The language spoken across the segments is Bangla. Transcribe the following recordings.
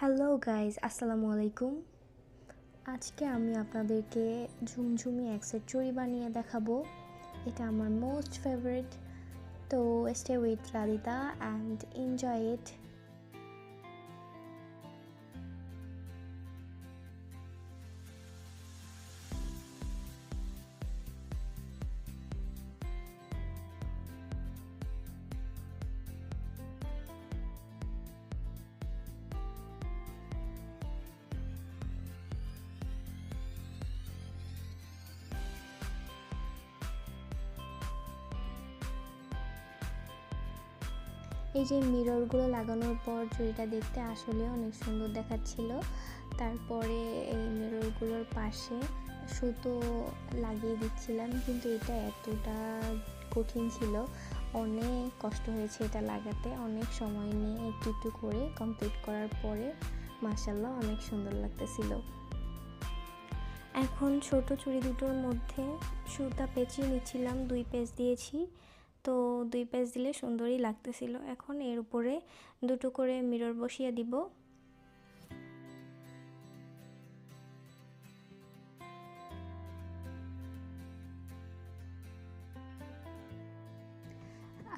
হ্যালো গাইজ আসসালামু আলাইকুম আজকে আমি আপনাদেরকে ঝুমঝুমি এক্সের চুরি বানিয়ে দেখাবো। এটা আমার মোস্ট ফেভারিট তো stay with Radita and enjoy it এই যে মিররগুলো লাগানোর পর চুড়িটা দেখতে আসলে অনেক সুন্দর দেখাচ্ছিল। তারপরে এই মিররগুলোর পাশে সুতো লাগিয়ে দিচ্ছিলাম, কিন্তু এটা এতটা কঠিন ছিল। অনেক কষ্ট হয়েছে এটা লাগাতে, অনেক সময় নিয়ে একটু একটু করে কমপ্লিট করার পরে মাসাল্লাহ অনেক সুন্দর লাগতেছিল। এখন ছোট চুড়ি দুটোর মধ্যে সুতা পেঁচিয়ে নিচ্ছিলাম, দুই পেজ দিয়েছি। তো দুই পেজ দিলে সুন্দরই লাগতেছিল। এখন এর উপরে দুটো করে মিরর বসিয়ে দিব।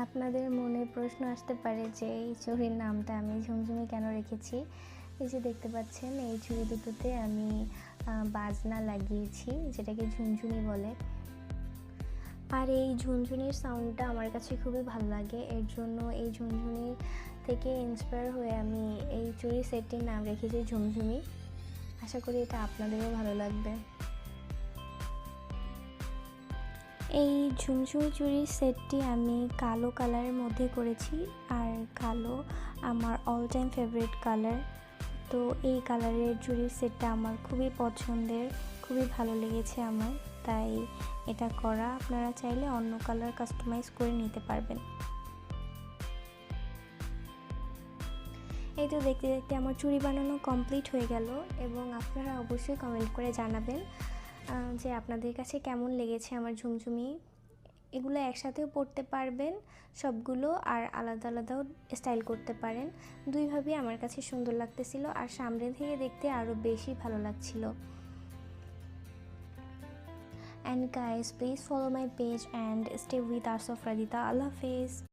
আপনাদের মনে প্রশ্ন আসতে পারে যে, এই চুড়ির নামটা আমি ঝুমঝুমি কেন রেখেছি? এই যে দেখতে পাচ্ছেন, এই চুড়ি দুটোতে আমি বাজনা লাগিয়েছি, যেটাকে ঝুমঝুমি বলে। আর এই ঝুনঝুনির সাউন্ডটা আমার কাছে খুবই ভালো লাগে। এর জন্য এই ঝুনঝুনির থেকে ইন্সপায়ার হয়ে আমি এই চুরি সেটটির নাম রেখেছি ঝুমঝুমি। আশা করি এটা আপনাদেরও ভালো লাগবে। এই ঝুমঝুমি চুরির সেটটি আমি কালো কালারের মধ্যে করেছি আর কালো আমার অল টাইম ফেভারিট কালার তো এই কালারের চুরির সেটটা আমার খুবই পছন্দের। খুবই ভালো লেগেছে আমার, তাই এটা করা। আপনারা চাইলে অন্য কালার কাস্টমাইজ করে নিতে পারবেন। এই তো দেখতে দেখতে আমার চুড়ি বানানো কমপ্লিট হয়ে গেল এবং আপনারা অবশ্যই কমেন্ট করে জানাবেন যে আপনাদের কাছে কেমন লেগেছে আমার ঝুমঝুমি। এগুলো একসাথেও পড়তে পারবেন সবগুলো আর আলাদা আলাদাও স্টাইল করতে পারেন। দুইভাবেই আমার কাছে সুন্দর লাগতেছিল আর সামনে থেকে দেখতে আরও বেশি ভালো লাগছিল। And guys please follow my page and stay with us of radita allah hafiz